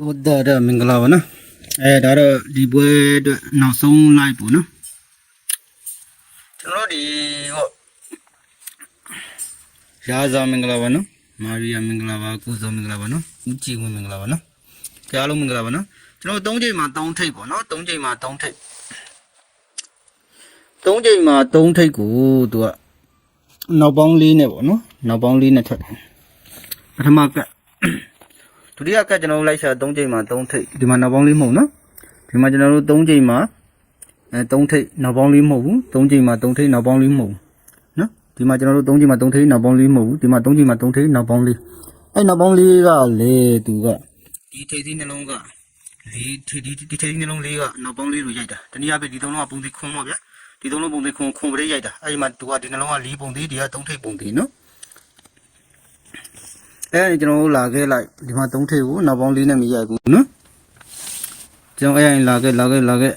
ဟိုဒါဒါမင်္ဂလာပါနော်အဲဒါတော့ဒီပွဲအတွက်နောက်ဆုံး live ပေါ့နော်ကျွန်တော်တို့ဒီဟိုရာဇာမင်္ဂလာပါနော်မာရီယာမင်္ဂလာပါကုဇောမင်္ဂလာပါနော်ဦးကြည်ဝင်းမင်္ဂလာပါနော်ကြားလုံးမင်္ဂလာပါနော်ကျွန်တော်၃ချိန်မှာ၃ထိပ်ပေါ့နော်၃ချိန်မှာ၃ထိပ်၃ချိန်မှာ၃ထိပ်ကိုသူကနောက်ပေါင်း၄နဲ့ပေါ့နော်နောက်ပေါင်း၄နဲ့ထွက်တယ်ပထမက ဒုတိယကကျွန်တော်တို့လိုက်ရှာ3ချိန်မှာ3ထိပ်ဒီမှာနောက်ပေါင်းလေးမဟုတ်နော်ဒီမှာကျွန်တော်တို့3ချိန်မှာအဲ3ထိပ်နောက်ပေါင်းလေးမဟုတ်ဘူး3ချိန်မှာ3ထိပ်နောက်ပေါင်းလေးမဟုတ်ဘူးနော်ဒီမှာကျွန်တော်တို့3ချိန်မှာ3ထိပ်နောက်ပေါင်းလေးမဟုတ်ဘူးဒီမှာ3ချိန်မှာ3ထိပ်နောက်ပေါင်းလေးအဲနောက်ပေါင်းလေးကလေသူကဒီထိပ်သီးနှလုံးကဒီထိပ်ဒီဒီထိပ်သီးနှလုံးလေးကနောက်ပေါင်းလေးလိုရိုက်တာတနည်းအားဖြင့်ဒီသုံးလုံးကပုံသီးခွန်းပါဗျာဒီသုံးလုံးပုံသီးခွန်းခွန်ပရိရိုက်တာအဲဒီမှာသူကဒီနှလုံးက၄ပုံသီးဒီက3ထိပ်ပုံသီးနော် အဲကျွန်တော်တို့လာခဲ့လိုက်ဒီမှာသုံးထိပ်ကိုနောက်ပေါင်းလေးနဲ့မရိုက်ဘူးနော်ကျွန်တော်အဲ့ရင်လာခဲ့လာခဲ့လာခဲ့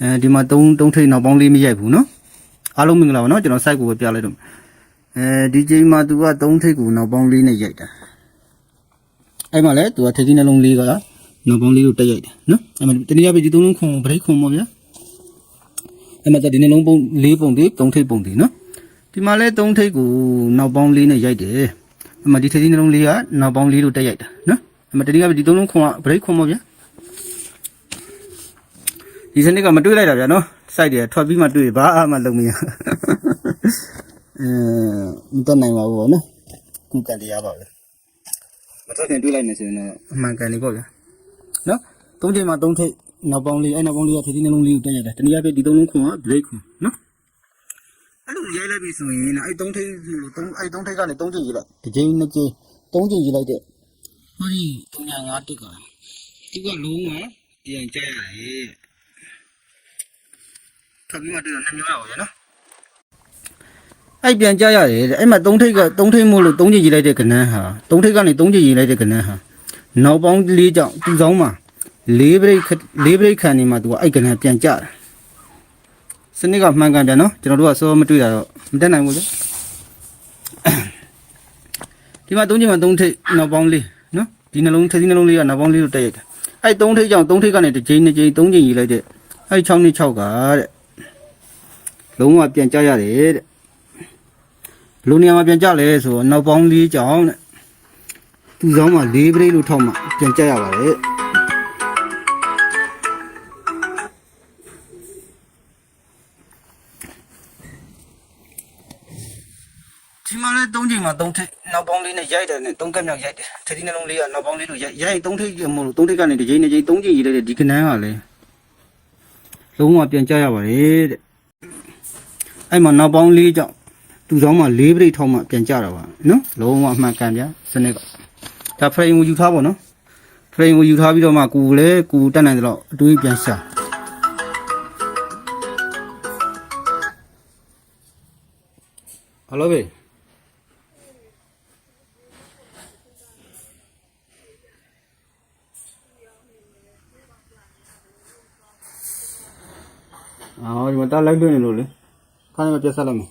အဲဒီမှာသုံးသုံးထိပ်နောက်ပေါင်းလေးမရိုက်ဘူးနော်အားလုံးမင်္ဂလာပါနော်ကျွန်တော် site ကိုပဲပြလိုက်တော့အဲဒီချိန်မှာသူကသုံးထိပ်ကိုနောက်ပေါင်းလေးနဲ့ရိုက်တာအဲ့မှာလဲသူကထိပ်ကြီးနှလုံးလေးကနောက်ပေါင်းလေးကိုတက်ရိုက်တယ်နော်အဲ့မှာတနည်းအားဖြင့်ဒီသုံးလုံးခွန်ဘရိတ်ခွန်ပေါ့ဗျာအဲ့မှာဒီနှလုံးပုံလေးပုံသေးသုံးထိပ်ပုံသေးနော် ဒီမှာလဲ၃ထိပ်ကိုနောက်ပေါင်းလေးနဲ့ရိုက်တယ်အမဒီထိပ်ကြီးနှလုံးလေးကနောက်ပေါင်းလေးလို့တက်ရိုက်တာနော်အမတတိယဒီသုံးလုံးခွန်ကဘရိတ်ခွန်ပေါ့ဗျာဒီစနစ်ကမတွေးလိုက်တာဗျာနော်စိုက်တယ်ထွက်ပြီးမှတွေးဘာမှလုပ်မရအဲမတက်နိုင်ပါဘူးဗောနော်ကုကတရားပါပဲမထွက်ခင်တွေးလိုက်နေဆိုရင်တော့အမှန်ကန်နေပေါ့ဗျာနော်၃ချိန်မှာ၃ထိပ်နောက်ပေါင်းလေးအဲနောက်ပေါင်းလေးကထိပ်ကြီးနှလုံးလေးကိုတက်ရိုက်တာတနည်းအားဖြင့်ဒီသုံးလုံးခွန်ကဘရိတ်ခွန်နော် အဲ့လိုရိုက်လိုက်ပြီဆိုရင်အဲ့သုံးထိပ်ဆိုလို့သုံးအဲ့သုံးထိပ်ကနေသုံးချိန်ရေးလိုက်တစ်ချိန်နှစ်ချိန်သုံးချိန်ရေးလိုက်တဲ့ဟောဒီ305တက်ကသူကလုံးဝပြန်ကြရတယ်ထပ်ပြီးမှတွေ့တော့နှစ်မျိုးရအောင်ရနော်အဲ့ပြန်ကြရတယ်တဲ့အဲ့မှာသုံးထိပ်ကသုံးထိပ်မို့လို့သုံးချိန်ရေးလိုက်တဲ့ကဏ္ဍဟာသုံးထိပ်ကနေသုံးချိန်ရေးလိုက်တဲ့ကဏ္ဍဟာနောက်ပေါင်း၄ကြောင့်သူဆောင်မှာ၄ဘရိတ်၄ဘရိတ်ခံနေမှာသူကအဲ့ကဏ္ဍပြန်ကြတာ စနစ်ကမှန်ကန်ပြန်နော်ကျွန်တော်တို့ကစောမတွေ့တာတော့မတက်နိုင်ဘူးလေဒီမှာ၃ချိန်မှာ၃ထိပ်နောက်ပေါင်းလေးနော်ဒီနှလုံးထည့်ဒီနှလုံးလေးကနောက်ပေါင်းလေးလို့တက်ရိုက်တာအဲ့၃ထိပ်ကြောင့်၃ထိပ်ကနေတစ်ချိန်နှစ်ချိန်၃ချိန်ရေးလိုက်တဲ့အဲ့6နှစ်6ကတဲ့လုံးဝပြန်ကြရတယ်တဲ့ဘယ်လိုနေရာမှာပြန်ကြလဲဆိုတော့နောက်ပေါင်းလေးကြောင့်တဲ့သူဆောင်မှာ၄ပရိတ်လို့ထောက်မှပြန်ကြရပါတယ် လဲ၃ချိန်မှာ၃ထိပ်နောက်ပေါင်းလေးနဲ့ရိုက်တယ်နဲ့၃ကက်မြောက်ရိုက်တယ်ထတိနှလုံးလေးကနောက်ပေါင်းလေးလို့ရိုက်ရိုက်၃ထိပ်မို့လို့၃ထိပ်ကနေတစ်ချိန်တစ်ချိန်၃ချိန်ရေးလိုက်တဲ့ဒီကနန်းကလည်းလုံးဝပြန်ကြရပါတယ်တဲ့အဲ့မှာနောက်ပေါင်းလေးကြောင့်သူဆောင်မှာ၄ပြိတ်ထောက်မှပြန်ကြတာပါနော်လုံးဝအမှန်ကန်ဗျစနစ်ကဒါဖရိမ်ကိုယူထားပါနော်ဖရိမ်ကိုယူထားပြီးတော့မှကိုယ်လည်းကိုယ်တက်နိုင်တယ်တော့အတွေးပြန်ရှာဟယ်လိုဘေး အော်ဒီမှာတားလိုက်လွှင့်နေလို့လေခါနေမပြတ်ဆက်လိုက်မယ်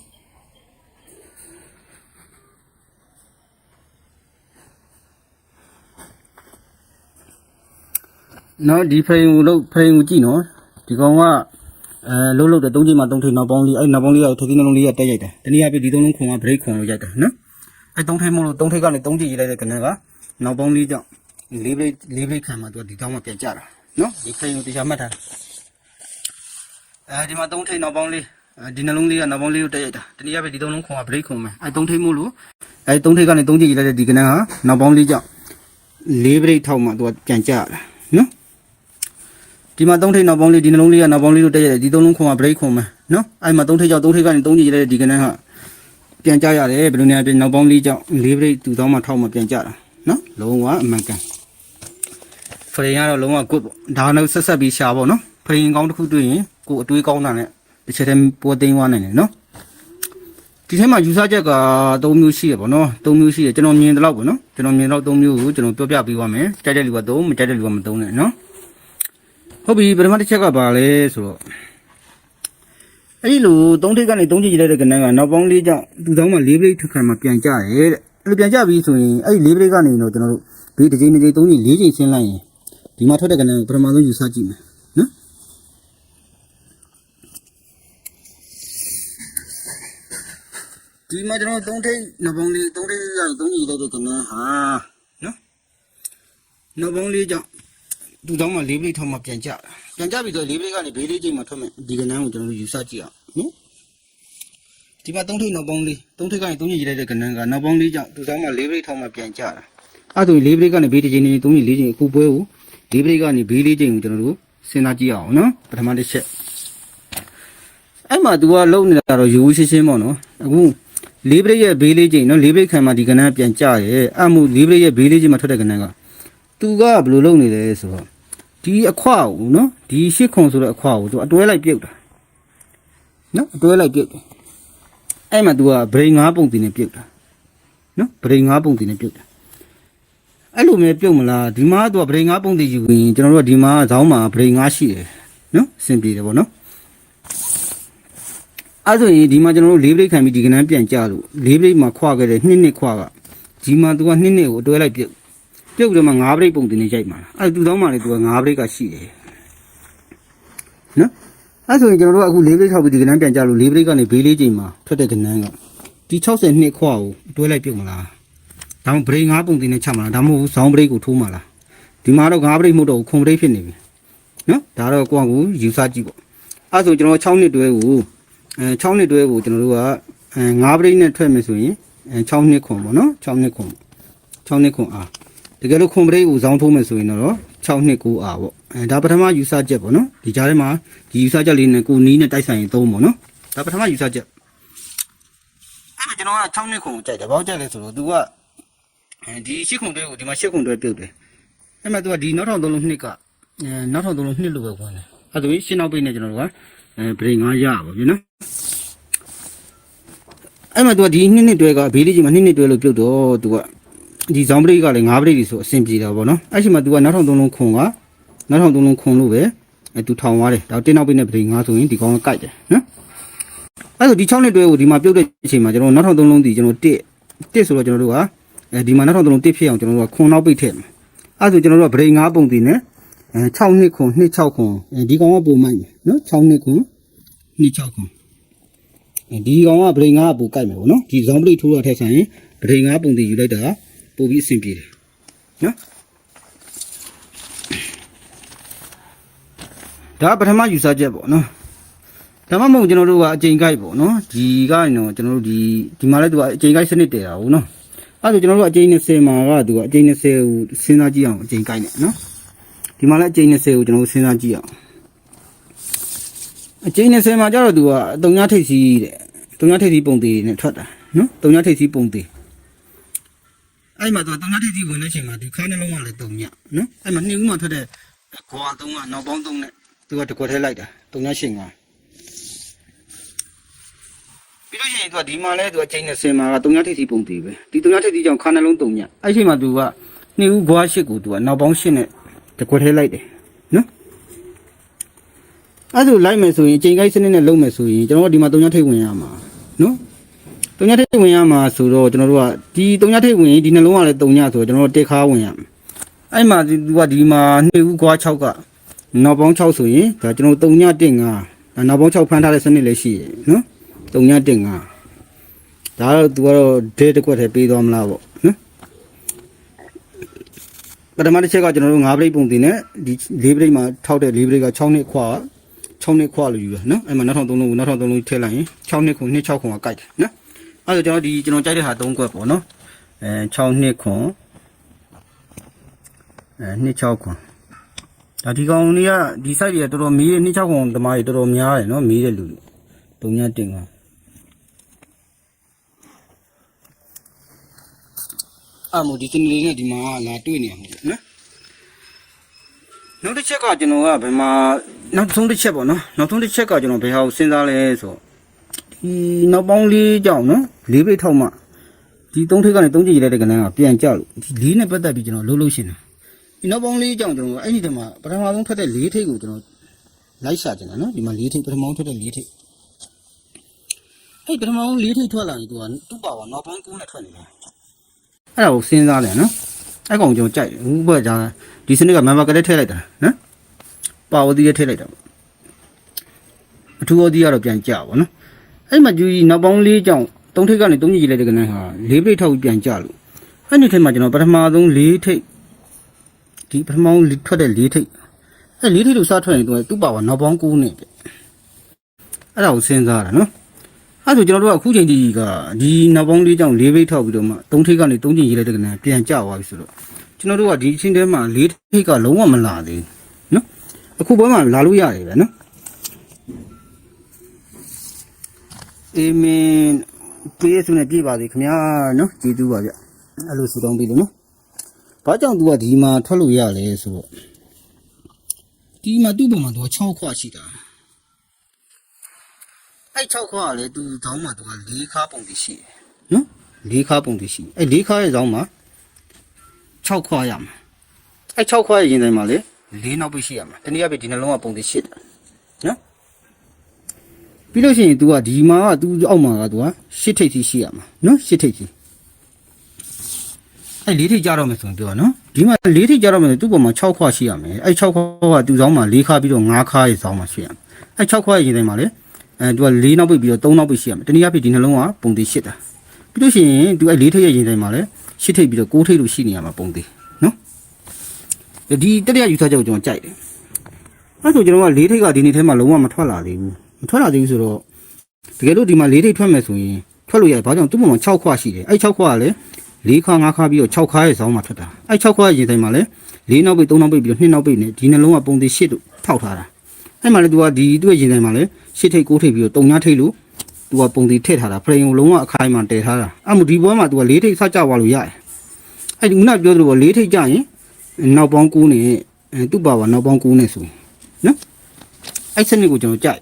နော်ဒီဖရိမ်ကိုလို့ဖရိမ်ကိုကြည့်နော်ဒီကောင်ကအဲလုံးလုံးတဲ့၃ချိန်မှ၃ထိပ်နောက်ပေါင်းလေးအဲ့နောက်ပေါင်းလေးကထထင်းနှလုံးလေးကတက်ရိုက်တယ်တနည်းအားဖြင့်ဒီသုံးလုံးခွန်ကဘရိတ်ခွန်လို့ရိုက်တယ်နော်အဲ့၃ထိပ်မို့လို့၃ထိပ်ကနေ၃ချိန်ရေးလိုက်တဲ့ကနန်းကနောက်ပေါင်းလေးကြောင့်လေးဘရိတ်လေးဘရိတ်ခံမှသူကဒီတောင်းမှပြန်ကြတာနော်ဒီဖရိမ်ကိုတရားမှတ်ထားတယ် အဲဒီမှာသုံးထိပ်နောက်ပေါင်းလေးအဲဒီနှလုံးလေးကနောက်ပေါင်းလေးကိုတက်ရိုက်တာတနည်းအားဖြင့်ဒီသုံးလုံးခွန်ကဘရိတ်ခွန်မယ်အဲသုံးထိပ်မို့လို့အဲသုံးထိပ်ကနေသုံးကြည့်ရလိုက်တဲ့ဒီကနန်းဟာနောက်ပေါင်းလေးကြောင့်လေးဘရိတ်ထောက်မှသူကပြန်ကြရတာနော်ဒီမှာသုံးထိပ်နောက်ပေါင်းလေးဒီနှလုံးလေးကနောက်ပေါင်းလေးကိုတက်ရိုက်တယ်ဒီသုံးလုံးခွန်ကဘရိတ်ခွန်မယ်နော်အဲဒီမှာသုံးထိပ်ကြောင့်သုံးထိပ်ကနေသုံးကြည့်ရလိုက်တဲ့ဒီကနန်းဟာပြန်ကြရတယ်ဘယ်လိုနေရာပြင်နောက်ပေါင်းလေးကြောင့်လေးဘရိတ်သူသောမှထောက်မှပြန်ကြတာနော်လုံးဝအမှန်ကန်ဖရင်ကတော့လုံးဝ good ပေါ့ဒါကတော့ဆက်ဆက်ပြီးရှာပေါ့နော်ဖရင်ကောင်းတစ်ခုတွေ့ရင် ကိုယ်အတွေးကောင်းတာနဲ့တစ်ချက်တည်းပေါ်သိမ်းသွားနိုင်တယ်နော်ဒီထဲမှာယူဆချက်က၃မျိုးရှိရပေါ့နော်၃မျိုးရှိရကျွန်တော်မြင်တယ်လို့ပေါ့နော်ကျွန်တော်မြင်တော့၃မျိုးကိုကျွန်တော်ပြောပြပေးပါမယ်ကြိုက်တဲ့လူက၃မကြိုက်တဲ့လူကမ၃နဲ့နော်ဟုတ်ပြီပထမတစ်ချက်ကပါလဲဆိုတော့အဲ့ဒီလို၃ထိပ်ကနေ၃ထိပ်ကြီးလိုက်တဲ့ကဏ္ဍကနောက်ပေါင်း၄ကြောင့်သူတောင်းမှ၄ပရိတ်ထက်ခံမှပြန်ကြရဲတဲ့အဲ့လိုပြန်ကြပြီဆိုရင်အဲ့ဒီ၄ပရိတ်ကနေတော့ကျွန်တော်တို့ဘေးတစ်ချိန်တစ်ချိန်သုံးချိန်လေးချိန်ဆင်းလိုက်ရင်ဒီမှာထွက်တဲ့ကဏ္ဍကိုပထမဆုံးယူဆကြည့်မယ် ဒီမှာကျွန်တော်သုံးထိပ်နှစ်ပုံလေးသုံးထိပ်ရသုံးကြီးလိုက်တဲ့ကဏ္ဍဟာနော်နှစ်ပုံလေးကြောင့်သူ့တောင်းမှလေးပလိထောက်မှပြန်ကြတာပြန်ကြပြီဆိုလေးပလိကနေဘေးလေးချိန်မှထွက်မယ်ဒီကဏ္ဍကိုကျွန်တော်တို့ယူဆကြည့်အောင်နော်ဒီမှာသုံးထိပ်နောက်ပေါင်းလေးသုံးထိပ်ကနေသုံးညစ်ရတဲ့ကဏ္ဍကနောက်ပေါင်းလေးကြောင့်သူဆောင်မှလေးဘရိတ်ထောက်မှပြန်ကြတာအဲ့ဒါဆိုလေးဘရိတ်ကနေဘေးတစ်ချိန်နေသုံးညစ်လေးချိန်အခုပွဲကိုလေးဘရိတ်ကနေဘေးလေးချိန်ကိုကျွန်တော်တို့စဉ်းစားကြည့်အောင်နော်ပထမတစ်ချက်အဲ့မှာ तू ကလုံနေတာတော့ရိုးရှင်းရှင်းပေါ့နော်အခု လေးပရိရဲ့ဘေးလေးချိန်နော်လေးပရိခံမှာဒီကဏ္ဍပြန်ကြရဲအမှုလေးပရိရဲ့ဘေးလေးချိန်မှာထွက်တဲ့ကဏ္ဍကသူကဘယ်လိုလုပ်နေလဲဆိုတော့ဒီအခွာကိုနော်ဒီရှစ်ခွန်ဆိုတဲ့အခွာကိုသူအတွဲလိုက်ပြုတ်တာနော်အတွဲလိုက်ပြုတ်တယ်အဲ့မှာသူကဗရိန်၅ပုံတင်နဲ့ပြုတ်တာနော်ဗရိန်၅ပုံတင်နဲ့ပြုတ်တာအဲ့လိုမျိုးပြုတ်မလားဒီမှာသူကဗရိန်၅ပုံတင်ယူရင်ကျွန်တော်တို့ကဒီမှာဇောင်းမှာဗရိန်၅ရှိတယ်နော်အဆင်ပြေတယ်ပေါ့နော် အဲ့ဆိုရင်ဒီမှာကျွန်တော်တို့လေးဘလိတ်ခံပြီးဒီကနန်းပြန်ကြလို့လေးဘလိတ်မှာခွာခဲ့တယ်နှစ်နှစ်ခွာကဒီမှာသူကနှစ်နှစ်ကိုအတွဲလိုက်ပြုတ်ပြုတ်ပြီးတော့မှငါးဘလိတ်ပုံတင်နေရိုက်မှာအဲ့သူတော့မှလေသူကငါးဘလိတ်ကရှိတယ်နော်အဲ့ဆိုရင်ကျွန်တော်တို့အခုလေးဘလိတ်ထောက်ပြီးဒီကနန်းပြန်ကြလို့လေးဘလိတ်ကနေဘေးလေးချိန်မှာထွက်တဲ့ကနန်းကဒီ60နှစ်ခွာကိုအတွဲလိုက်ပြုတ်မလားဒါမှဘရိတ်ငါးပုံတင်နေချမလားဒါမှမဟုတ်ဇောင်းဘရိတ်ကိုထိုးမလားဒီမှာတော့ငါးဘရိတ်မဟုတ်တော့ခွန်ဘရိတ်ဖြစ်နေပြီနော်ဒါတော့ကိုယ့်အကူယူဆကြည့်ပေါ့အဲ့ဆိုကျွန်တော်6နှစ်တွဲကို အဲ6နှစ်တွဲကိုကျွန်တော်တို့ကအဲ၅ဘရိတ်နဲ့ထွက်မယ်ဆိုရင်အဲ6နှစ်ခွန်ပေါ့နော်6နှစ်ခွန်6နှစ်ခွန်အားတကယ်လို့ခွန်ဘရိတ်ကိုဇောင်းထိုးမယ်ဆိုရင်တော့6နှစ်9အားပေါ့အဲဒါပထမယူဆချက်ပေါ့နော်ဒီကြားထဲမှာဒီယူဆချက်လေးနဲ့ကိုနီးနဲ့တိုက်ဆိုင်ရင်သုံးပေါ့နော်ဒါပထမယူဆချက်အဲ့ကျွန်တော်က6နှစ်ခွန်ကိုကြိုက်တယ်ဘာလို့ကြိုက်လဲဆိုတော့ तू ကအဲဒီ8ခွန်တွဲကိုဒီမှာ8ခွန်တွဲပြုတ်တယ်အဲ့မှာ तू ကဒီနောက်ထောင်သုံးလုံးနှစ်ကအဲနောက်ထောင်သုံးလုံးနှစ်လို့ပဲဝင်တယ်အဲ့ဒါဆိုရင်ရှင်းနောက်ပိတ်နဲ့ကျွန်တော်တို့က အဲဗရိတ်ငါရပါဗျာနော်အဲ့မှာသူကဒီနှစ်နှစ်တွဲကဘေးလေးကြီးမှာနှစ်နှစ်တွဲလို့ပြုတ်တော့သူကဒီဇောင်းပရိတ်ကလည်းငါးပရိတ်ကြီးဆိုအဆင်ပြေတာပေါ့နော်အဲ့ဒီမှာသူကနောက်ထောင်သုံးလုံးခွန်ကနောက်ထောင်သုံးလုံးခွန်လို့ပဲအဲသူထောင်သွားတယ်ဒါတင်းနောက်ပိနဲ့ပရိတ်ငါးဆိုရင်ဒီကောင်ကကြိုက်တယ်နော်အဲ့ဆိုဒီ6နှစ်တွဲကိုဒီမှာပြုတ်တဲ့အချိန်မှာကျွန်တော်နောက်ထောင်သုံးလုံးဒီကျွန်တော်တစ်တစ်ဆိုတော့ကျွန်တော်တို့ကအဲဒီမှာနောက်ထောင်သုံးလုံးတစ်ဖြစ်အောင်ကျွန်တော်တို့ကခွန်နောက်ပိတ်ထည့်မှာအဲ့ဆိုကျွန်တော်တို့ကဗရိတ်ငါးပုံတည်နဲ့ အဲ6နှစ်ခွန်2 6ခွန်အဲဒီကောင်ကပုံမိုက်မယ်နော်6နှစ်ခွန်2 6ခွန်ဒီကောင်ကဗရိတ်9ပုံကြိုက်မယ်ပေါ့နော်ဒီဇောင်းပရိတ်ထိုးရထက်ဆိုင်ရင်ဗရိတ်9ပုံတည်ယူလိုက်တာပို့ပြီးအဆင်ပြေတယ်နော်ဒါပထမယူဆချက်ပေါ့နော်ဒါမှမဟုတ်ကျွန်တော်တို့ကအချိန်ကိုက်ပေါ့နော်ဒီကနေတော့ကျွန်တော်တို့ဒီဒီမှာလည်းသူကအချိန်ကိုက်စနစ်တည်တာဟုတ်နော်အဲ့ဒါဆိုကျွန်တော်တို့အချိန်20မှာကသူကအချိန်20ကိုစဉ်းစားကြည့်အောင်အချိန်ကိုက်နေနော် ဒီမှာလည်းအချိန်20ကိုကျွန်တော်တို့စဉ်းစားကြည့်အောင်အချိန်20မှာကျတော့သူကတုံညာထိပ်စီးတဲ့တုံညာထိပ်စီးပုံသေးနဲ့ထွက်တာနော်တုံညာထိပ်စီးပုံသေးအဲ့မှာသူကတုံညာထိပ်စီးဝင်တဲ့အချိန်မှာဒီခါနှလုံးကလည်းတုံညာနော်အဲ့မှာနှစ်ဦးမှထွက်တဲ့ခွာသုံးကနောက်ပေါင်းသုံးနဲ့သူကတကွက်ထဲလိုက်တာတုံညာရှင်ကပြီးလို့ရှိရင်သူကဒီမှာလဲသူကချိန်20မှာက3ညထိပ်စီပုံတည်ပဲဒီ3ညထိပ်စီကြောင့်ခါနှလုံး3ညအဲ့ရှိမှသူကနှစ်ဦးခွားရှစ်ကိုသူကနောက်ပေါင်းရှစ်နဲ့ တကွက်ထဲလိုက်တယ်နော်အဲ့ဒါလိုက်မယ်ဆိုရင်ချိန်ကိုက်စနစ်နဲ့လုံးမယ်ဆိုရင်ကျွန်တော်တို့ဒီမှာ3ညထိပ်ဝင်ရမှာနော်3ညထိပ်ဝင်ရမှာဆိုတော့ကျွန်တော်တို့ကဒီ3ညထိပ်ဝင်ရင်ဒီနှလုံးကလည်း3ညဆိုတော့ကျွန်တော်တို့တက်ခါဝင်ရမှာအဲ့မှာသူကဒီမှာနှစ်ဦးခွား6ကနောက်ပေါင်း6ဆိုရင်ဒါကျွန်တော်တို့3ညတင်ကနောက်ပေါင်း6ဖမ်းထားတဲ့စနစ်လည်းရှိရနော်တုံညတင်ကဒါတော့ तू ကတော့ဒဲတစ်ခွက်ထဲပေးသွားမလားပေါ့နော် ပထမတစ်ချက်ကကျွန်တော်တို့၅ပရိတ်ပုံတင်နဲ့ဒီ၄ပရိတ်မှာထောက်တဲ့၄ပရိတ်က6နှစ်ခွာ6နှစ်ခွာလို့ယူရနော်အဲ့မှာနောက်ထောင်3လုံးကိုနောက်ထောင်3လုံးထည့်လိုက်ရင်6နှစ်ခွန်2 6ခွန်ကကိုက်တယ်နော်အဲ့ဒါကျွန်တော်ဒီကျွန်တော်ကြိုက်တဲ့ဟာ3ခွက်ပေါ့နော်အဲ6နှစ်ခွန်အဲ2 6ခွန်ဒါဒီကောင်လေးကဒီ site တွေကတော်တော်မီးရဲ့2 6ခွန်သမားတွေတော်တော်များတယ်နော်မီးတဲ့လူတွေတုံညတင်က အမှုဒီစနေလေးနဲ့ဒီမှာလာတွေ့နေရမှာပေါ့နော်နောက်တစ်ချက်ကကျွန်တော်ကဘယ်မှာနောက်ဆုံးတစ်ချက်ပေါ့နော်နောက်ဆုံးတစ်ချက်ကကျွန်တော်ဘယ်ဟာကိုစဉ်းစားလဲဆိုတော့ဒီနောက်ပေါင်းလေးကြောင်နော်လေးပိတ်ထောက်မှဒီသုံးထိပ်ကနေသုံးကြည့်ရတဲ့ကဏ္ဍကပြန်ကြလို့ဒီလေးနဲ့ပတ်သက်ပြီးကျွန်တော်လှုပ်လှုပ်ရှင်တယ်ဒီနောက်ပေါင်းလေးကြောင်ကျွန်တော်အဲ့ဒီတည်းမှာပထမဆုံးထွက်တဲ့လေးထိပ်ကိုကျွန်တော်လိုက်ရှာကြတယ်နော်ဒီမှာလေးထိပ်ပထမဆုံးထွက်တဲ့လေးထိပ်အဲ့ပထမဆုံးလေးထိပ်ထွက်လာရင်သူကတူပါပါနောက်ပိုင်းကူးနဲ့ထွက်နေတယ် အဲ့ဒါကိုစဉ်းစားတယ်နော်အဲ့ကောင်ကျွန်တော်ကြိုက်တယ်ဟိုဘက်ကကြာဒီစနစ်ကမန်ဘာကလေးထည့်လိုက်တာနော်ပါဝတီးရထည့်လိုက်တာပေါ့အထူးဝတီးကတော့ပြန်ကြပါနော်အဲ့မှာကျူကြီးနောက်ပေါင်း၄ကြောင်သုံးထိပ်ကနေသုံးကြီးကြီးလိုက်တဲ့ကနေ့ဟာ၄ပိတ်ထောက်ပြီးပြန်ကြလို့အဲ့ဒီထိပ်မှာကျွန်တော်ပထမဆုံး၄ထိပ်ဒီပထမဆုံးထွက်တဲ့၄ထိပ်အဲ့၄ထိပ်လို့စားထွက်ရင်သူကသူ့ပါဝါနောက်ပေါင်း9နဲ့ပြအဲ့ဒါကိုစဉ်းစားတာနော် အဲ့ဆိုကျွန်တော်တို့ကအခုချိန်ဒီကဒီနောက်ပေါင်းလေးကြောင့်လေးဘိတ်ထောက်ပြီးတော့မှသုံးထိပ်ကနေသုံးချိန်ရေးလိုက်တဲ့ကနေပြန်ကျသွားပြီဆိုတော့ကျွန်တော်တို့ကဒီအချင်းထဲမှာလေးထိပ်ကလုံးဝမလာသေးဘူးနော်အခုဘွဲမှာလာလို့ရတယ်ဗျနော်အေးမင်းပြေးစုနဲ့ပြေးပါသေးခင်ဗျာနော်ကျေးဇူးပါဗျအဲ့လိုဆူတောင်းပြီးလို့နော်ဘာကြောင့် तू ကဒီမှာထွက်လို့ရလဲဆိုတော့ဒီမှာသူ့ဘုံမှာ तू က6ခွရှိတာ အဲ့6ခွာကလေသူဇောင်းမှာသူက၄ခါပုံတည်ရှိတယ်နော်၄ခါပုံတည်ရှိအဲ့၄ခါရဲ့ဇောင်းမှာ6ခွာရမှာအဲ့6ခွာရဲ့ရင်တိုင်းမှာလေ၄နောက်ပိတ်ရှိရမှာတနည်းအားဖြင့်ဒီနှလုံးကပုံတည်ရှိတယ်နော်ပြီးလို့ရှိရင် तू ကဒီမှာက तू အောက်မှာက तू ကရှစ်ထိပ်စီရှိရမှာနော်ရှစ်ထိပ်စီအဲ့၄ထိပ်ကြတော့မယ်ဆိုရင်ပြောနော်ဒီမှာ၄ထိပ်ကြတော့မယ်ဆိုသူ့ပေါ်မှာ6ခွာရှိရမယ်အဲ့6ခွာကသူ့ဇောင်းမှာ၄ခါပြီးတော့5ခါရဲ့ဇောင်းမှာရှိရမယ်အဲ့6ခွာရဲ့ရင်တိုင်းမှာလေ အဲသူက၄နောက်ပိတ်ပြီးတော့၃နောက်ပိတ်ရှိရမယ်တနည်းအားဖြင့်ဒီနှလုံးကပုံသေးရှစ်တာပြီးလို့ရှိရင်သူအဲ၄ထိပ်ရဲ့ရင်တိုင်းမှာလည်းရှစ်ထိပ်ပြီးတော့၉ထိပ်လို့ရှိနေရမှာပုံသေးနော်ဒီတတိယယူဆချက်ကိုကျွန်တော်ကြိုက်တယ်အဲဆိုကျွန်တော်က၄ထိပ်ကဒီနေ့ထဲမှာလုံးဝမထွက်လာသေးဘူးမထွက်လာသေးဘူးဆိုတော့တကယ်လို့ဒီမှာ၄ထိပ်ထွက်မယ်ဆိုရင်ထွက်လို့ရတယ်ဘာကြောင့်သူ့မှာ6ခွရှိတယ်အဲ6ခွကလည်း၄ခါ၅ခါပြီးတော့6ခါရဲ့ဇောင်းမှာထွက်တာအဲ6ခွရဲ့ရင်တိုင်းမှာလည်း၄နောက်ပိတ်၃နောက်ပိတ်ပြီးတော့2နောက်ပိတ်နဲ့ဒီနှလုံးကပုံသေးရှစ်လို့ထောက်ထားတာအဲ့မှာလည်းသူကဒီသူ့ရဲ့ရင်တိုင်းမှာလည်း ရှစ်ထိပ်ကိုးထိပ်ပြီးတော့တုံညာထိပ်လို့သူကပုံတီထည့်ထားတာဖရိန်ကိုလုံးဝအခိုင်မှာတည်ထားတာအဲ့မို့ဒီဘွဲမှာသူကလေးထိပ်စကြွားလို့ရတယ်အဲ့ဒီခုနပြောသလိုပေါ့လေးထိပ်ကြရင်နောက်ပေါင်း9နဲ့အဲသူ့ပါပါနောက်ပေါင်း9နဲ့ဆိုနော်အဲ့စနစ်ကိုကျွန်တော်ကြိုက်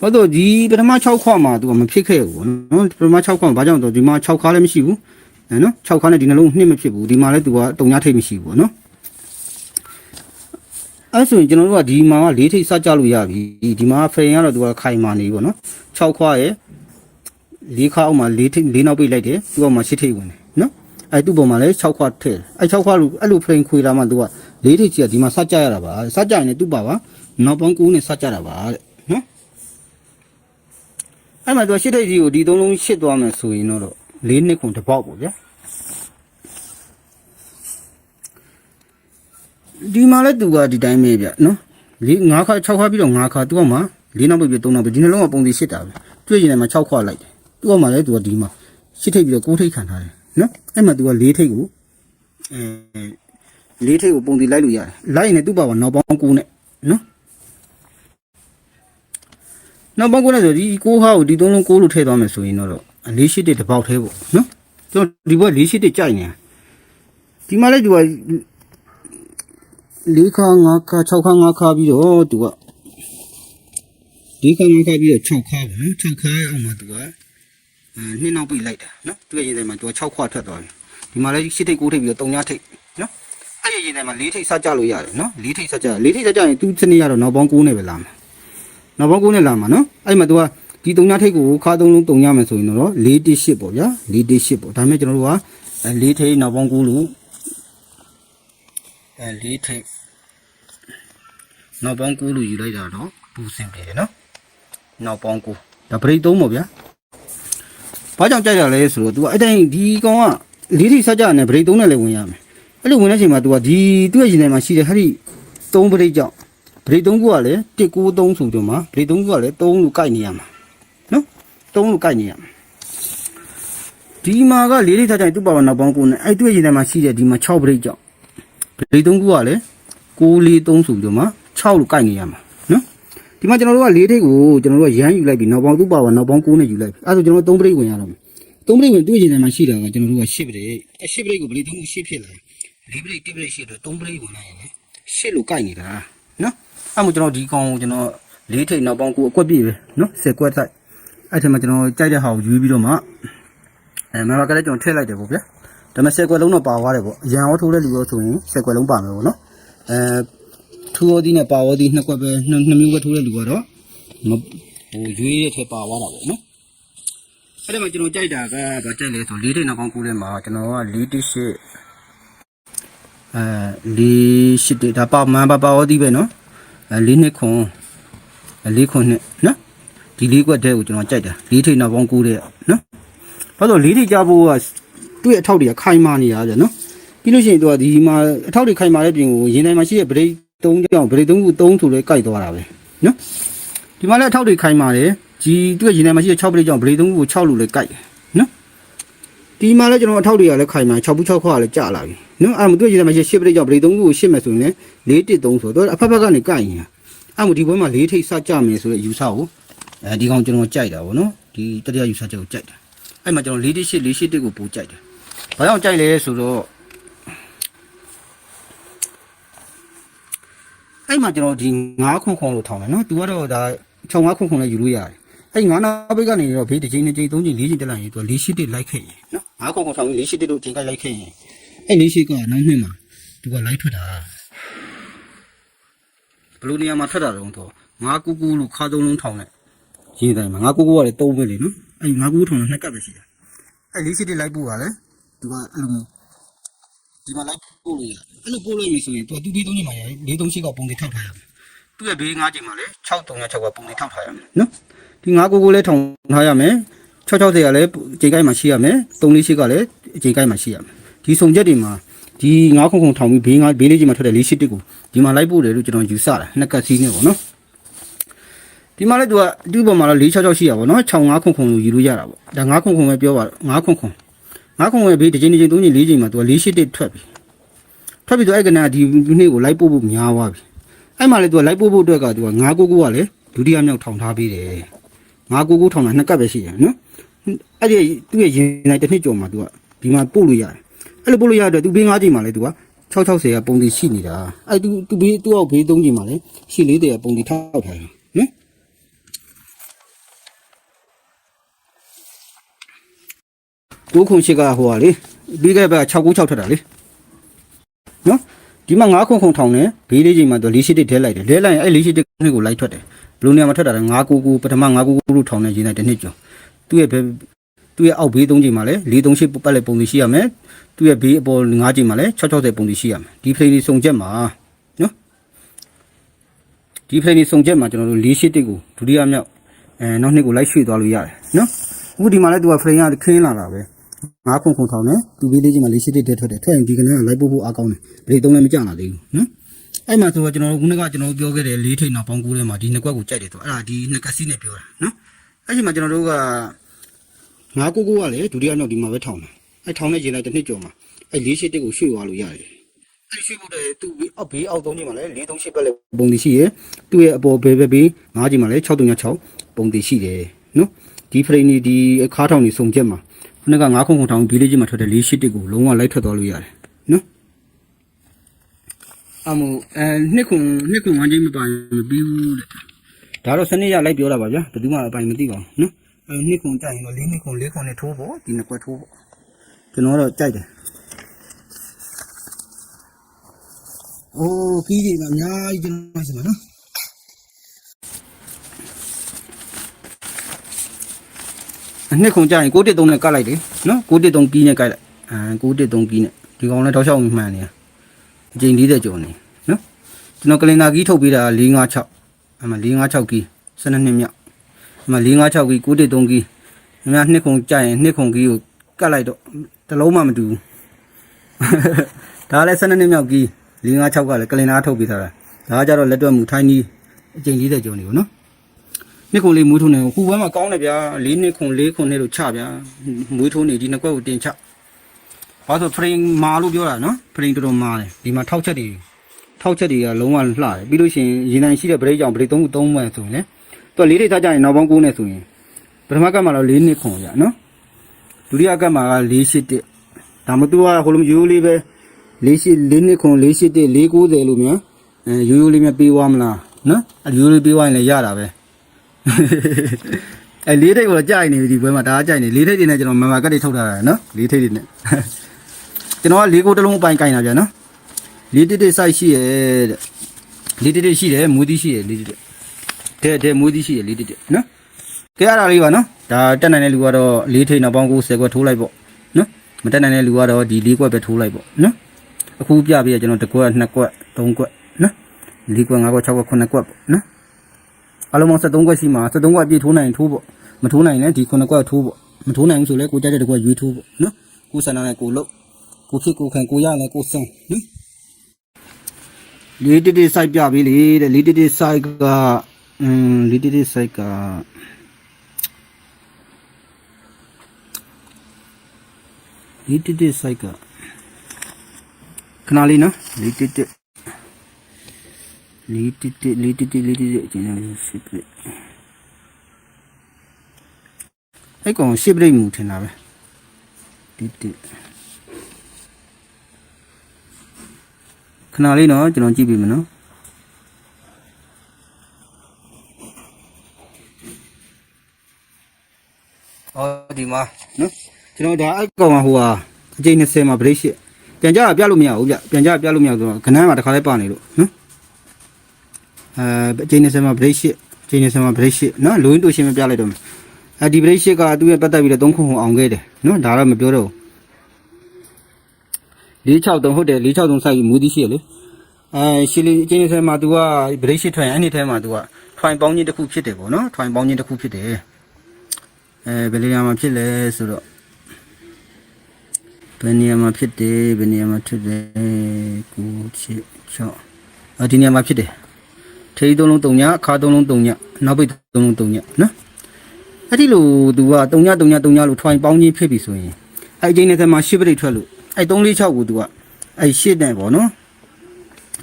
ဘာလို့ဒီပထမ6ခွမှာသူကမဖြစ်ခဲ့ဘူးနော်ပထမ6ခွမှာဘာကြောင့်တော့ဒီမှာ6ခါလည်းမရှိဘူးအဲနော်6ခါနဲ့ဒီနှလုံးနှစ်မဖြစ်ဘူးဒီမှာလည်းသူကတုံညာထိပ်မရှိဘူးနော် အဲ့ဆိုရင်ကျွန်တော်တို့ကဒီမှာက၄ထိပ်စကြလို့ရပြီဒီမှာဖရိန်ကတော့သူကခိုင်မာနေပြီပေါ့နော်6ခွာရဲ့၄ခါအောက်မှာ၄ထိပ်၄နောက်ပိတ်လိုက်တယ်သူကမှ၈ထိပ်ဝင်တယ်နော်အဲ့သူ့ပေါ်မှာလည်း6ခွာထည့်အဲ့6ခွာလို့အဲ့လိုဖရိန်ခွေလာမှသူက၄ထိပ်ကြီးကဒီမှာစကြရတာပါစကြရင်လည်းသူ့ပါပါနောက်ပေါင်း9နဲ့စကြတာပါတဲ့နော်အဲ့မှာသူက၈ထိပ်ကြီးကိုဒီသုံးလုံးရှစ်သွားမယ်ဆိုရင်တော့၄နှစ်ခုတစ်ပေါက်ပေါ့ဗျာ ဒီမှာလဲသူကဒီတိုင်းပဲဗျနော်လေး၅ခါ6ခါပြီးတော့၅ခါသူကမှ၄နောက်ပြည့်3နောက်ပြည့်ဒီနှလုံးကပုံသေးရှစ်တာပဲတွေ့ရင်လည်းမှ6ခွာလိုက်တယ်သူကမှလဲသူကဒီမှာရှစ်ထိပ်ပြီးတော့9ထိပ်ခံထားတယ်နော်အဲ့မှာသူက၄ထိပ်ကိုအဲ၄ထိပ်ကိုပုံသေးလိုက်လို့ရတယ်လိုက်ရင်လည်းသူ့ပါကနောက်ပေါင်း9နဲ့နော်နောက်ပေါင်း9နဲ့ဆိုဒီ6ဟာကိုဒီ3လုံး6လို့ထည့်သွားမယ်ဆိုရင်တော့၄ရှစ်တစ်တစ်ပေါက်သေးပေါ့နော်ကျွန်တော်ဒီဘက်၄ရှစ်တစ်ကြိုက်နေဒီမှာလဲသူက လေးခါငါးခါ6ခါ5ခါပြီးတော့သူကလေးခါ5ခါပြီးတော့6ခါပါနော်6ခါရဲ့အောက်မှာသူကအဲနှစ်နောက်ပိတ်လိုက်တာနော်သူရဲ့ရင်ထဲမှာသူက6ခွာထွက်သွားပြီဒီမှာလည်း8ထိပ်9ထိပ်ပြီးတော့3ညထိပ်နော်အဲ့ဒီရင်ထဲမှာ4ထိပ်စကြလို့ရတယ်နော်4ထိပ်စကြ4ထိပ်စကြရင်သူစနေရတော့နောက်ပေါင်း9နဲ့ပဲလာမှာနောက်ပေါင်း9နဲ့လာမှာနော်အဲ့မှာသူကဒီ3ညထိပ်ကိုခါ3လုံး3ညမယ်ဆိုရင်တော့4တိ8ပေါ့ဗျာ4တိ8ပေါ့ဒါပေမဲ့ကျွန်တော်တို့က4ထိပ်နောက်ပေါင်း9လို့ အဲ4ထိပ်နောက်ပေါင်း9လို့ယူလိုက်တာတော့ပူစင်တယ်နော်နောက်ပေါင်း9ဒါပရိတ်သုံးပေါ့ဗျာဘာကြောင့်ကြိုက်ရလဲဆိုတော့ तू အဲ့တိုင်းဒီကောင်ကလေးထိစကြနဲ့ပရိတ်သုံးနဲ့လည်းဝင်ရမယ်အဲ့လိုဝင်တဲ့အချိန်မှာ तू ကဒီသူ့ရဲ့ရင်ထဲမှာရှိတဲ့ဟာဒီ3ပရိတ်ကြောင့်ပရိတ်သုံးခုကလည်း193ဆိုတော့မှာပရိတ်သုံးခုကလည်း3လို့ကိုက်နေရမှာနော်3လို့ကိုက်နေရမှာဒီမှာကလေးထိစကြရင်သူ့ပါဝါနောက်ပေါင်း9နဲ့အဲ့သူ့ရဲ့ရင်ထဲမှာရှိတဲ့ဒီမှာ6ပရိတ်ကြောင့် ပရိတ်သုံးခုကလည်း643ဆိုပြီးတော့မှာ6လို့ကိုက်နေရမှာနော်ဒီမှာကျွန်တော်တို့က၄ထိပ်ကိုကျွန်တော်တို့ကရမ်းယူလိုက်ပြီးနောက်ပေါင်းသူ့ပါဝါနောက်ပေါင်း9နဲ့ယူလိုက်ပြီအဲဒါဆိုကျွန်တော်တို့3ပရိတ်ဝင်ရတော့မယ်3ပရိတ်ဝင်သူ့ရင်ထဲမှာရှိတာကကျွန်တော်တို့က10ပရိတ်အဲ10ပရိတ်ကိုပရိတ်သုံးခု10ဖြစ်လာ4ပရိတ်1ပရိတ်ရှိတော့3ပရိတ်ဝင်လာရင်လေ10လို့ကိုက်နေတာနော်အဲမို့ကျွန်တော်ဒီကောင်ကိုကျွန်တော်၄ထိပ်နောက်ပေါင်း9အကွက်ပြည့်ပဲနော်10ကွက်တိုက်အဲ့ထက်မှာကျွန်တော်ကြိုက်တဲ့ဟာကိုယူပြီးတော့မှအဲမမကလည်းကျွန်တော်ထည့်လိုက်တယ်ပေါ့ဗျာ ဒါပေမဲ့10ကွက်လုံးတော့ပါသွားတယ်ပေါ့အရန်ရောထိုးတဲ့လူရောဆိုရင်10ကွက်လုံးပါမယ်ပေါ့နော်အဲထူဝဒီနဲ့ပါဝဒီနှစ်ကွက်ပဲနှစ်နှစ်မျိုးပဲထိုးတဲ့လူကတော့မဟိုရွေးတဲ့ထဲပါသွားတာပေါ့နော်အဲ့ဒါမှကျွန်တော်ကြိုက်တာကဗာကြိုက်လဲဆိုလေးထိပ်နောက်ပေါင်းကူးထဲမှာကျွန်တော်ကလေးတစ်ရှစ်အဲလေးရှစ်တိဒါပေါ့မန်ပါပါဝတိပဲနော်အဲလေးနှစ်ခွန်အဲလေးခွန်နှစ်နော်ဒီလေးကွက်တဲ့ကိုကျွန်တော်ကြိုက်တာလေးထိပ်နောက်ပေါင်းကူးတဲ့နော်ဘာလို့လေးထိပ်ကြဖို့က သူ့ရဲ့အထောက်တွေကခိုင်မာနေရကြနော်ပြီးလို့ရှိရင်သူကဒီမှာအထောက်တွေခိုင်မာတဲ့ပြင်ကိုရင်တိုင်းမှာရှိတဲ့ဗရိတ်၃ကြောင်ဗရိတ်၃ခု၃ဆိုလဲကြိုက်သွားတာပဲနော်ဒီမှာလည်းအထောက်တွေခိုင်မာတယ်ဒီသူ့ရဲ့ရင်တိုင်းမှာရှိတဲ့6ဗရိတ်ကြောင်ဗရိတ်၃ခုကို6လို့လဲကြိုက်တယ်နော်ဒီမှာလည်းကျွန်တော်အထောက်တွေကလည်းခိုင်မှာ6ဘူး6ခွာလည်းကြာလာပြီနော်အဲ့ဒါမှသူ့ရည်တယ်မှာရှစ်ပရိတ်ကြောင့်ပရိတ်3ခုကိုရှစ်မယ်ဆိုရင်လည်း4 1 3ဆိုတော့အဖက်ဖက်ကနေကိုက်ရင်အဲ့မှဒီဘွဲမှာ4ထိပ်စကြမယ်ဆိုတဲ့ယူဆကိုအဲဒီကောင်ကျွန်တော်ကြိုက်တာဗောနော်ဒီတတိယယူဆချက်ကိုကြိုက်တယ်အဲ့မှာကျွန်တော်4 1 8 4 8 1ကိုပိုကြိုက်တယ် ဘာကြောင့်ကြိုက်လဲဆိုတော့အဲ့မှာကျွန်တော်ဒီ9ခွန်ခွန်လို့ထောင်းတယ်နော်သူကတော့ဒါ6 9ခွန်ခွန်လည်းယူလို့ရတယ်အဲ့9နောက်ဘက်ကနေတော့ဘေးတစ်ချိန်နှစ်ချိန်သုံးချိန်လေးချိန်တက်လိုက်ရင်သူက4 8 1လိုက်ခဲ့ရင်နော်9ခွန်ခွန်ထောင်း4 8 1တို့ချိန်ကိုက်လိုက်ခဲ့ရင်အဲ့4 8ကနောက်နှစ်မှာသူကလိုက်ထွက်တာဘယ်လိုနေရာမှာထွက်တာတော့တော့9ကူကူလို့ခါသုံးလုံးထောင်းလိုက်ရေးတိုင်းမှာ9ကူကူကလည်း3ပဲလေနော်အဲ့9ကူကူထောင်းတော့နှစ်ကပ်ပဲရှိတာအဲ့4 8 1လိုက်ပို့ကလည်း သူကအဲ့လိုမျိုးဒီမှာလိုက်ပို့လို့ရတယ်အဲ့လိုပို့လို့ရဆိုရင်သူကတူတူသုံးချိန်မှာရ4 3 8ကပုံတွေထောက်ထားရမယ်သူ့ရဲ့ဘေး9ချိန်မှာလည်း6 3 6ကပုံတွေထောက်ထားရမယ်နော်ဒီ9ကူကူလည်းထောင်ထားရမယ်660ကလည်းချိန်ကိုက်မှာရှိရမယ်348ကလည်းချိန်ကိုက်မှာရှိရမယ်ဒီစုံချက်တွေမှာဒီ9ခုခုထောင်ပြီးဘေး9ဘေးလေးချိန်မှာထွက်တဲ့481ကိုဒီမှာလိုက်ပို့တယ်လို့ကျွန်တော်ယူဆတာနှစ်ကတ်စီးနေပေါ့နော်ဒီမှာလည်းသူကဒီပေါ်မှာတော့466ရှိရပါတော့နော်65ခုခုလို့ယူလို့ရတာပေါ့ဒါ9ခုခုပဲပြောပါတော့9ခုခု 9ခုခုပဲဘေးတစ်ချိန်တစ်ချိန်သုံးချိန်လေးချိန်မှာသူက481ထွက်ပြီထွက်ပြီးတော့အဲ့ကနဒီနေ့ကိုလိုက်ပို့ဖို့များသွားပြီအဲ့မှာလည်းသူကလိုက်ပို့ဖို့အတွက်ကသူက999ကလည်းဒုတိယမြောက်ထောင်ထားပေးတယ်999ထောင်တာနှစ်ကတ်ပဲရှိတယ်နော်အဲ့ဒီသူ့ရဲ့ရင်လိုက်တစ်နှစ်ကျော်မှာသူကဒီမှာပို့လို့ရတယ်အဲ့လိုပို့လို့ရတော့သူဘေး9ချိန်မှာလည်းသူက660ကပုံတီရှိနေတာအဲ့သူသူဘေးသူ့အောက်ဘေး3ချိန်မှာလည်းရှိ40ကပုံတီထောက်ထားတယ်နော် တိုးခုံရှိကဟိုဟာလေပြီးခဲ့ဘက်က696ထွက်တာလေနော်ဒီမှာ9ခုံခုံထောင်တယ်ဘေးလေးချိန်မှာတော့4ရှိတစ်ထဲလိုက်တယ်လဲလိုက်ရင်အဲ့4ရှိတစ်နှစ်ကိုလိုက်ထွက်တယ်ဘယ်လိုနေရာမှာထွက်တာလဲ999ပထမ999လို့ထောင်နေရင်တစ်နှစ်ကျော်သူ့ရဲ့ဘယ်သူ့ရဲ့အောက်ဘေး3ချိန်မှာလဲ438ပတ်လက်ပုံစီရှိရမယ်သူ့ရဲ့ဘေးအပေါ်5ချိန်မှာလဲ660ပုံစီရှိရမယ်ဒီဖလိန်လေးစုံချက်မှာနော်ဒီဖလိန်လေးစုံချက်မှာကျွန်တော်တို့4ရှိတစ်ကိုဒုတိယမြောက်အဲနောက်နှစ်ကိုလိုက်ရွှေ့သွားလို့ရတယ်နော်အခုဒီမှာလဲသူကဖလိန်ကခင်းလာတာပဲ ငါးခုခုထောင်းတယ်သူပေးလေးချင်းမှာလေးရှိတဲ့တက်ထွက်တယ်ထွက်ရင်ဒီကနေ့ကလိုက်ပို့ဖို့အားကောင်းတယ်ဘယ်သုံးလည်းမကြလာသေးဘူးနော်အဲ့မှာဆိုတော့ကျွန်တော်တို့ခုနကကျွန်တော်တို့ပြောခဲ့တယ်လေးထိန်နောက်ပေါင်းကူးထဲမှာဒီနှစ်ကွက်ကိုကြိုက်တယ်ဆိုအဲ့ဒါဒီနှစ်ကစီနဲ့ပြောတာနော်အဲ့ဒီမှာကျွန်တော်တို့ကငါးကိုကိုကလည်းဒုတိယမြောက်ဒီမှာပဲထောင်းတယ်အဲ့ထောင်းတဲ့ချိန်လိုက်တစ်နှစ်ကျော်မှာအဲ့လေးရှိတဲ့ကိုရွှေ့သွားလို့ရတယ်အဲ့ရွှေ့ဖို့တဲ့သူအောက်ဘေးအောက်သုံးချိန်မှာလည်း၄၃၈ဘက်လည်းပုံတည်ရှိရယ်သူ့ရဲ့အပေါ်ဘေးဘက်ဘေးငါးချိန်မှာလည်း6၃6ပုံတည်ရှိတယ်နော်ဒီဖရိနေဒီအခါထောင်းနေစုံချက်မှာ ခုနက9ခုခုထောင်ဘီလေးကြီးမှာထွက်တဲ့၄၈တစ်ကိုလုံးဝလိုက်ထွက်သွားလို့ရတယ်နော်အမှုအဲနှစ်ခုနှစ်ခုဝမ်းကြီးမပိုင်မပြီးဘူးတဲ့ဒါတော့စနစ်ရလိုက်ပြောတာပါဗျာဘယ်သူမှအပိုင်မသိပါဘူးနော်အဲနှစ်ခုကြိုက်ရင်တော့၄နှစ်ခု၄ခုနဲ့ထိုးဖို့ဒီနှစ်ကွက်ထိုးဖို့ကျွန်တော်တော့ကြိုက်တယ်အိုးပြီးပြီအများကြီးကျွန်တော်စီမနော် နှစ်ခုကြိုက်ရင်6တစ်3နဲ့ကတ်လိုက်တယ်နော်6တစ်3ကီးနဲ့ကတ်လိုက်အဲ6တစ်3ကီးနဲ့ဒီကောင်လည်းတောက်လျှောက်မှန်နေတာအချိန်40ကျော်နေနော်ကျွန်တော်ကလင်နာကီးထုတ်ပေးတာ456အမှ456ကီး12နှစ်မြောက်အမှ456ကီး6တစ်3ကီးအများနှစ်ခုကြိုက်ရင်နှစ်ခုကီးကိုကတ်လိုက်တော့တစ်လုံးမှမတူဘူးဒါလည်း12နှစ်မြောက်ကီး456ကလည်းကလင်နာထုတ်ပေးထားတာဒါကကြတော့လက်တွက်မှုထိုင်းနီးအချိန်40ကျော်နေဘူးနော် နှစ်ခုလေးမွေးထိုးနေကိုခုဘက်မှာကောင်းတယ်ဗျာ၄နှစ်ခု၄ခုနှစ်လို့ချဗျာမွေးထိုးနေဒီနှစ်ကွက်ကိုတင်ချဘာလို့ဖရင်မာလို့ပြောတာနော်ဖရင်တော်တော်မာတယ်ဒီမှာထောက်ချက်တွေထောက်ချက်တွေကလုံးဝလှတယ်ပြီးလို့ရှိရင်ရင်နိုင်ရှိတဲ့ဗရိတ်ကြောင့်ဗရိတ်သုံးခုသုံးမှန်ဆိုရင်လေသူကလေးတွေထားကြရင်နောက်ပေါင်း9နဲ့ဆိုရင်ပထမကတ်မှာတော့၄နှစ်ခုဗျာနော်ဒုတိယကတ်မှာက၄၈တက်ဒါမှသူကဟိုလိုရိုးရိုးလေးပဲ၄၈၄နှစ်ခု၄၈တက်၄90လို့မြန်အဲရိုးရိုးလေးမြန်ပေးသွားမလားနော်အဲရိုးရိုးပေးသွားရင်လည်းရတာပဲ အဲလေးထိပ်ကိုတော့ကြိုက်နေပြီဒီဘွဲမှာဒါကကြိုက်နေလေးထိပ်တွေနဲ့ကျွန်တော်မမကတ်တွေထုတ်ထားတာနော်လေးထိပ်တွေနဲ့ကျွန်တော်ကလေးကိုတစ်လုံးအပိုင်ကင်တာဗျာနော်လေးတစ်တစ် site ရှိရဲ့တဲ့လေးတစ်တစ်ရှိတယ်မူးသီးရှိတယ်လေးတစ်တစ်တဲ့တဲ့မူးသီးရှိတယ်လေးတစ်တစ်နော်ကဲရတာလေးပါနော်ဒါတက်နိုင်တဲ့လူကတော့၄ထိပ်နောက်ပေါင်း90ကွက်ထိုးလိုက်ပေါ့နော်မတက်နိုင်တဲ့လူကတော့ဒီ၄ကွက်ပဲထိုးလိုက်ပေါ့နော်အခုပြပြရကျွန်တော်တစ်ကွက်နှစ်ကွက်သုံးကွက်နော်၄ကွက်၅ကွက်၆ကွက်9ကွက်ပေါ့နော် အလုံးပေါင်း73ကွက်ရှိမှာ73ကွက်အပြည့်ထိုးနိုင်ရင်ထိုးပေါ့မထိုးနိုင်ရင်လည်းဒီ9ကွက်ထိုးပေါ့မထိုးနိုင်ဘူးဆိုလည်းကိုကြိုက်တဲ့တစ်ကွက်ရွေးထိုးပေါ့နော်ကိုစန္ဒနဲ့ကိုလုတ်ကိုဖြစ်ကိုခံကိုရလည်းကိုစံနော်လေးတစ်တစ် site ပြပေးလေတဲ့လေးတစ်တစ် site ကอืมလေးတစ်တစ် site ကလေးတစ်တစ် site ကခဏလေးနော်လေးတစ်တစ် လေးတစ်တစ်လေးတစ်တစ်လေးတစ်တစ်အကျဉ်းလေးရှစ်ပြည့်အဲ့ကောင်ရှစ်ပြည့်မူထင်တာပဲတစ်တစ်ခဏလေးနော်ကျွန်တော်ကြည့်ပြီမနော်အော်ဒီမှာနော်ကျွန်တော်ဒါအကောင်ကဟိုဟာအကျိန်20မှာ break ရှစ်ပြန်ကြပြလို့မရဘူးဗျပြန်ကြပြလို့မရဘူးဆိုတော့ခဏမှာတစ်ခါလေးပါနေလို့နော် အဲအကျိန်20မှာ break ရှစ်အကျိန်20မှာ break ရှစ်နော်လိုရင်းတူရှင်းမပြလိုက်တော့မယ်အဲဒီ break ရှစ်ကသူ့ရဲ့ပတ်သက်ပြီးတော့3ခုဟုံအောင်ခဲ့တယ်နော်ဒါတော့မပြောတော့ဘူး463ဟုတ်တယ်463စိုက်မူသီးရှိရလေအဲရှီလီအကျိန်20မှာ तू က break ရှစ်ထွက်ရင်အဲ့ဒီထဲမှာ तू ကထွိုင်ပေါင်းချင်းတစ်ခုဖြစ်တယ်ပေါ့နော်ထွိုင်ပေါင်းချင်းတစ်ခုဖြစ်တယ်အဲဘယ်နေရာမှာဖြစ်လဲဆိုတော့ဘယ်နေရာမှာဖြစ်တယ်ဘယ်နေရာမှာဖြစ်တယ်ကိုချစ်ချော့အဒီနေရာမှာဖြစ်တယ် ထိသုံးလုံးတုံညအခါသုံးလုံးတုံညနောက်ပိတ်သုံးလုံးတုံညနော်အဲ့ဒီလိုသူကတုံညတုံညတုံညလို့ထွိုင်ပေါင်းချင်းဖြစ်ပြီဆိုရင်အဲ့ဒီနေရာမှာရှစ်ပရိတ်ထွက်လို့အဲ့346ကိုသူကအဲ့ရှစ်နဲ့ပေါ့နော်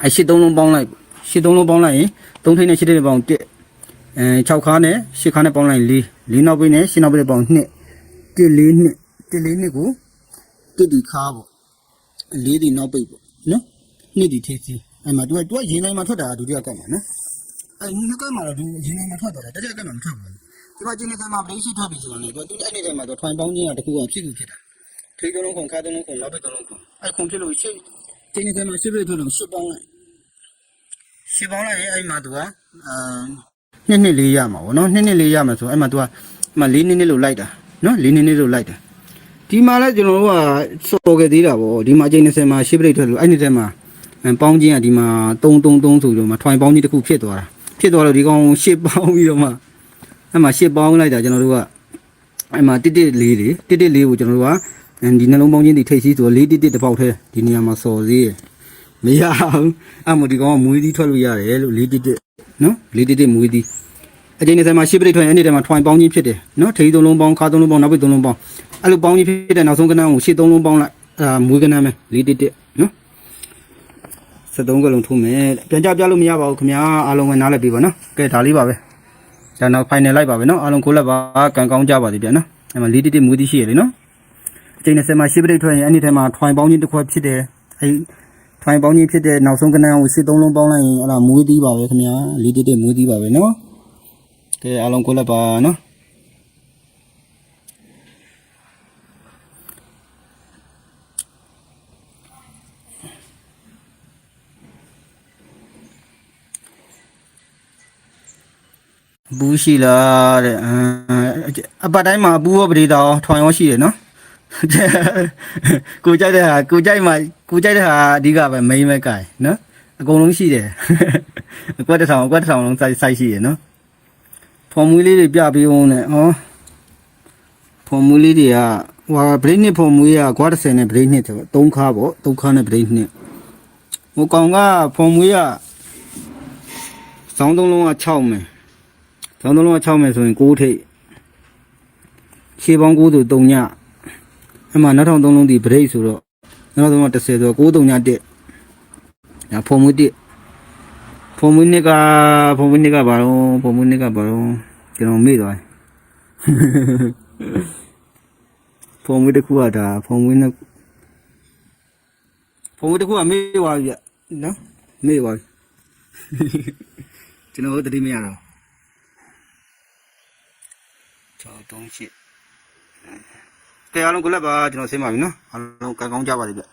အဲ့ရှစ်သုံးလုံးပေါင်းလိုက်ရှစ်သုံးလုံးပေါင်းလိုက်ရင်3ထိပ်နဲ့ရှစ်ထိပ်ပေါင်း1အဲ6ခါနဲ့ရှစ်ခါနဲ့ပေါင်းလိုက်4 4နောက်ပိတ်နဲ့ရှစ်နောက်ပိတ်ပေါင်း2 1 4 2 1 4 2ကိုတစ်ဒီခါပေါ့လေးဒီနောက်ပိတ်ပေါ့နော်နှစ်ဒီထေးစီအဲ့မှာ तू က तू ကရင်နိုင်မှာထွက်တာဒုတိယကတ်မှာနော် အဲ့ဒီကမှာတော့ဒီရင်းနှီးမထွက်တော့တာတကယ်ကမှမထွက်ပါဘူးဒီမှာကျင်းနေကမှာပရိရှိထွက်ပြီဆိုတော့လေသူအဲ့ဒီထဲမှာတော့ထွန်ပေါင်းခြင်းကတခုကဖြစ်ကူဖြစ်တာထိတ်လုံးခုံခါတုံးခုံနောက်ဘက်တုံးခုံအဲ့ခုံဖြစ်လို့ရှိကျင်းနေကမှာရှိပြီထွက်လို့ရှစ်ပေါင်းလိုက်ရှစ်ပေါင်းလိုက်ရင်အဲ့မှာသူကအာနှစ်နှစ်လေးရမှာပေါ့နော်နှစ်နှစ်လေးရမှာဆိုအဲ့မှာသူကအဲ့မှာလေးနှစ်နှစ်လို့လိုက်တာနော်လေးနှစ်နှစ်လို့လိုက်တာဒီမှာလည်းကျွန်တော်တို့ကစော်ခဲ့သေးတာပေါ့ဒီမှာကျင်းနေစင်မှာရှစ်ပြိတ်ထွက်လို့အဲ့ဒီထဲမှာပေါင်းခြင်းကဒီမှာ3 3 3ဆိုတော့မှထွန်ပေါင်းခြင်းတစ်ခုဖြစ်သွားတာ ဖြစ်သွားတော့ဒီကောင်ရှစ်ပေါင်းပြီးတော့မှအဲ့မှာရှစ်ပေါင်းလိုက်တာကျွန်တော်တို့ကအဲ့မှာတစ်တစ်လေးတွေတစ်တစ်လေးကိုကျွန်တော်တို့ကဒီနှလုံးပေါင်းချင်းဒီထိတ်စီးဆိုလေးတစ်တစ်တစ်ပေါက်ထဲဒီနေရာမှာစော်သေးရမရဘူးအဲ့မို့ဒီကောင်ကမွေးသီးထွက်လို့ရတယ်လို့လေးတစ်တစ်နော်လေးတစ်တစ်မွေးသီးအချိန်20မှာရှစ်ပရိတ်ထွက်ရင်အဲ့ဒီထဲမှာထွိုင်ပေါင်းချင်းဖြစ်တယ်နော်ထိသုံးလုံးပေါင်းခါသုံးလုံးပေါင်းနောက်ပိတ်သုံးလုံးပေါင်းအဲ့လိုပေါင်းချင်းဖြစ်တဲ့နောက်ဆုံးကဏ္ဍကိုရှစ်သုံးလုံးပေါင်းလိုက်အဲ့ဒါမွေးကဏ္ဍပဲလေးတစ်တစ်နော် 73ကလုံးထုံးမယ်ပြန်ကြပြလို့မရပါဘူးခင်ဗျာအားလုံးပဲနားလည်ပြီပါနော်ကဲဒါလေးပါပဲဒါနောက် final လိုက်ပါပဲနော်အားလုံးကိုလက်ပါကံကောင်းကြပါသေးဗျာနော်အဲ့မှာလေးတစ်တစ်မွေးသီးရှိရလေနော်အချိန်20မှာရှစ်ပရိတ်ထွက်ရင်အဲ့ဒီထဲမှာထွိုင်ပေါင်းချင်းတစ်ခွက်ဖြစ်တယ်အဲ့ထွိုင်ပေါင်းချင်းဖြစ်တဲ့နောက်ဆုံးကဏ္ဍကိုရှစ်သုံးလုံးပေါင်းလိုက်ရင်အဲ့ဒါမွေးသီးပါပဲခင်ဗျာလေးတစ်တစ်မွေးသီးပါပဲနော်ကဲအားလုံးကိုလက်ပါနော် ဘူးရှိလားတဲ့အမ်အပတ်တိုင်းမှာဘူးရောပရိသာရောထွန်ရောရှိတယ်နော်ကိုကြိုက်တဲ့ဟာကိုကြိုက်မှာကိုကြိုက်တဲ့ဟာအဓိကပဲ main ပဲကြိုင်နော်အကုန်လုံးရှိတယ်အကွက်တစ်ထောင်အကွက်တစ်ထောင်လုံး size size ရှိတယ်နော်ဖော်မူလေးတွေပြပေးအောင်နဲ့ဟောဖော်မူလေးတွေကဟိုဘရိတ်နှစ်ဖော်မူရကွာ30နဲ့ဘရိတ်နှစ်ဆိုတော့3ခါပေါ့3ခါနဲ့ဘရိတ်နှစ်ဟိုကောင်ကဖော်မူရစောင်းသုံးလုံးက6မယ် စောင်းသုံးလုံးက6မယ်ဆိုရင်6ထိပ်ခြေပေါင်း9ဆို3ညအဲ့မှာနောက်ထောင်3လုံးဒီဘရိတ်ဆိုတော့နောက်ဆုံးက30ဆိုတော့9 3ည1ညာဖော်မူ1ဖုံမွေးနှစ်ကဖုံမွေးနှစ်ကဘာလို့ဖုံမွေးနှစ်ကဘာလို့ကျွန်တော်မေ့သွားတယ်ဖုံမွေးတစ်ခုကဒါဖုံမွေးနှစ်ဖုံမွေးတစ်ခုကမေ့သွားပြီဗျနော်မေ့သွားပြီကျွန်တော်တို့တတိမရတော့ 6 3 8ကဲအားလုံးကလပ်ပါကျွန်တော်ဆင်းပါပြီနော်အားလုံးကံကောင်းကြပါလိမ့်ဗျ